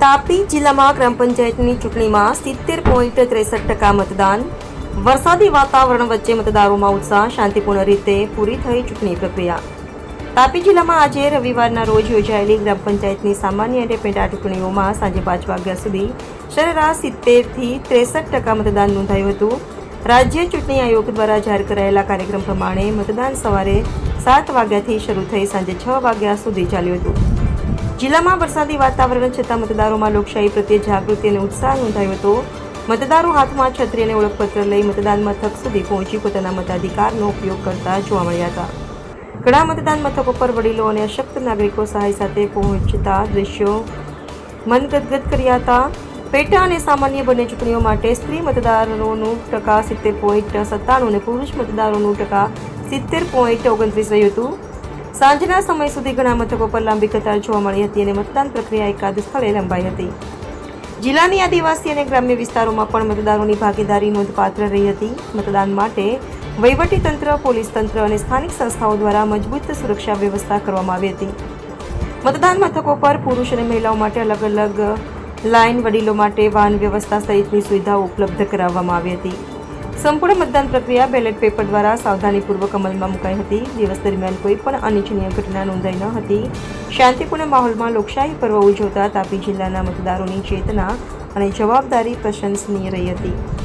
જિલ્લામાં ગ્રામ પંચાયતની ચૂંટણીમાં સિત્તેર પોઈન્ટ ત્રેસઠ ટકા મતદાન. વરસાદી વાતાવરણ વચ્ચે મતદારોમાં ઉત્સાહ, શાંતિપૂર્ણ રીતે પૂરી થઈ ચૂંટણી પ્રક્રિયા. તાપી જિલ્લામાં આજે રવિવારના રોજ યોજાયેલી ગ્રામ પંચાયતની સામાન્ય અને પેટા ચૂંટણીઓમાં સાંજે પાંચ વાગ્યા સુધી સરેરાશ સિત્તેરથી ત્રેસઠ ટકા મતદાન નોંધાયું હતું. રાજ્ય ચૂંટણી આયોગ દ્વારા જાહેર કરાયેલા કાર્યક્રમ પ્રમાણે મતદાન સવારે સાત વાગ્યાથી શરૂ થઈ સાંજે છ વાગ્યા સુધી ચાલ્યું હતું. જિલ્લામાં વરસાદી વાતાવરણ છતાં મતદારોમાં લોકશાહી પ્રત્યે જાગૃતિ અને ઉત્સાહ નોંધાયો હતો. મતદારો હાથમાં છત્રી અને ઓળખપત્ર લઈ મતદાન મથક સુધી પહોંચી પોતાના મતાધિકારનો ઉપયોગ કરતા જોવા મળ્યા હતા. ઘણા મતદાન મથકો પર વડીલો અને અશક્ત નાગરિકો સહાય સાથે પહોંચતા દ્રશ્યો મન ગદગદ કર્યા હતા. પેટા અને સામાન્ય બંને ચૂંટણીઓ માટે સ્ત્રી મતદારોનું ટકા સિત્તેર પોઈન્ટ સત્તાણું અને પુરુષ મતદારોનું ટકા સિત્તેર પોઈન્ટ ઓગણત્રીસ રહ્યું હતું. સાંજના સમય સુધી ઘણા મથકો પર લાંબી કતાર જોવા મળી હતી અને મતદાન પ્રક્રિયા એકાદ સ્થળે લંબાઈ હતી. જિલ્લાની આદિવાસી અને ગ્રામ્ય વિસ્તારોમાં પણ મતદારોની ભાગીદારી નોંધપાત્ર રહી હતી. મતદાન માટે વહીવટી તંત્ર, પોલીસ તંત્ર અને સ્થાનિક સંસ્થાઓ દ્વારા મજબૂત સુરક્ષા વ્યવસ્થા કરવામાં આવી હતી. મતદાન મથકો પર પુરુષ અને મહિલાઓ માટે અલગ અલગ લાઇન વડીલો માટે વાહન વ્યવસ્થા સહિતની સુવિધાઓ ઉપલબ્ધ કરાવવામાં આવી હતી. સંપૂર્ણ મતદાન પ્રક્રિયા બેલેટ પેપર દ્વારા સાવધાનીપૂર્વક અમલમાં મુકાઈ હતી. દિવસ દરમિયાન કોઈ પણ અનિચ્છનીય ઘટના નોંધાઈ ન હતી. શાંતિપૂર્ણ માહોલમાં લોકશાહી પર્વ ઉજવતા તાપી જિલ્લાના મતદારોની ચેતના અને જવાબદારી પ્રશંસનીય રહી હતી.